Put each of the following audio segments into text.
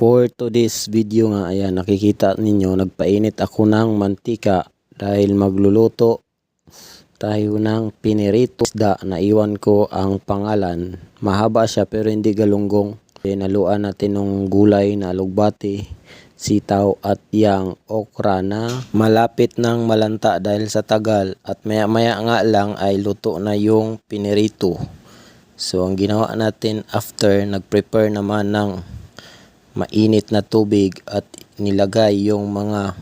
For today's video nga, ayan, nakikita ninyo, nagpainit ako ng mantika dahil magluluto tayo ng pinirito isda na iwan ko ang pangalan. Mahaba siya pero hindi galunggong. Naluan natin ng gulay na alugbati, sitaw at yang okra na malapit ng malanta dahil sa tagal at maya maya nga lang ay luto na yung pinirito. So ang ginawa natin after nag-prepare naman ng mainit na tubig at nilagay yung mga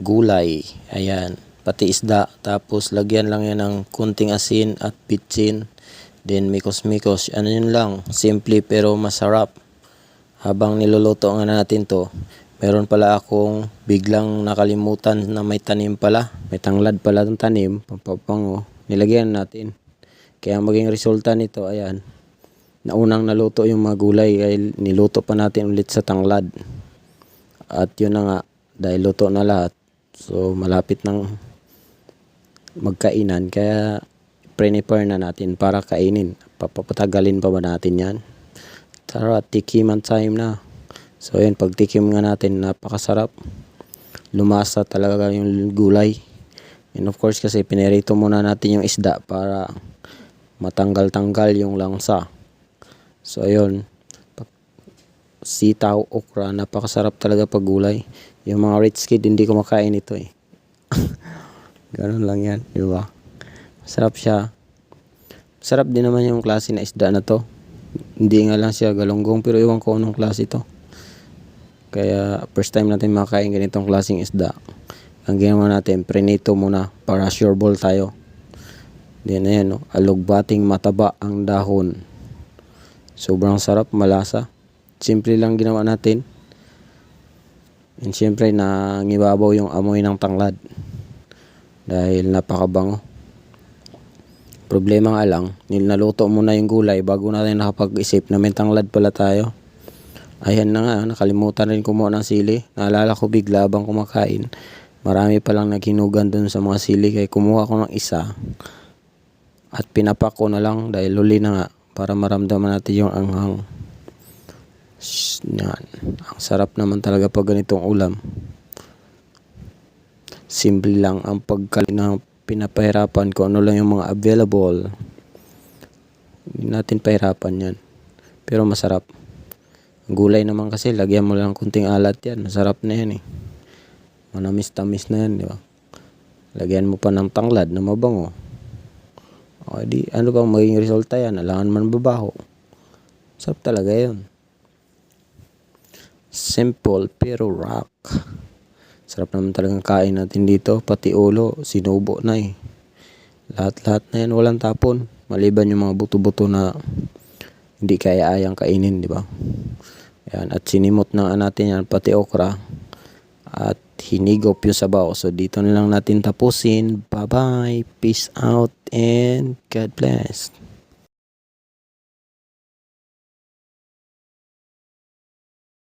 gulay. Ayan, pati isda. Tapos lagyan lang yan ng kunting asin at bitsin. Then mikos-mikos. Ano yun lang, simple pero masarap. Habang niluluto nga natin to, meron pala akong biglang nakalimutan na may tanim pala. May tanglad pala ng tanim, pampapango. Nilagyan natin. Kaya maging resulta nito, ayan, naunang naluto yung mga gulay ay niluto pa natin ulit sa tanglad. At yun na nga, dahil luto na lahat, so malapit ng magkainan, kaya prepare na natin para kainin. Papapatagalin pa ba natin yan? Tara, tikiman time na. So yun, pag tikim nga natin, napakasarap. Lumasa talaga yung gulay. And of course kasi pinirito muna natin yung isda para matanggal-tanggal yung langsa. So ayun, sitaw, okra, napakasarap talaga pag gulay. Yung mga rich kid hindi kumakain ito eh. Ganun lang yan, di ba? Masarap siya. Sarap din naman yung klase na isda na to. Hindi nga lang siya galunggong pero iwan ko anong klase to. Kaya first time natin makain ganitong klaseng isda. Ang ginawa natin, prenito muna para sure ball tayo. Then ayan, no, alugbating mataba ang dahon. Sobrang sarap, malasa. Simple lang ginawa natin. And syempre, nangibabaw yung amoy ng tanglad. Dahil napakabango. Problema nga lang, nil naluto muna yung gulay bago natin nakapag-isip na may tanglad pala tayo. Ayan na nga, nakalimutan rin kumuha ng sili. Naalala ko bigla habang kumakain. Marami palang naghinugan dun sa mga sili kaya kumuha ko ng isa. At pinapak ko na lang dahil huli na nga para maramdaman natin yung anghang. Yan. Ang sarap naman talaga pag ganitong ulam. Simple lang ang pagkali ng pinapahirapan ko ano lang yung mga available. Hindi natin pahirapan yan. Pero masarap. Gulay naman kasi, lagyan mo lang kunting alat yan. Masarap na yan eh. Manamis-tamis na yan, di ba? Lagyan mo pa ng tanglad na mabango. O di, ano bang maging resulta yan? Alangan man babaho. Sarap talaga yun. Simple pero rock. Sarap naman talagang kain natin dito. Pati ulo, sinubo na eh. Lahat-lahat na yan, walang tapon. Maliban yung mga buto-buto na hindi kaya ayang kainin, di ba? Yan, at sinimot na natin yan, pati okra. At hinigop yung sabaw. So, dito na lang natin tapusin. Bye-bye. Peace out and God bless.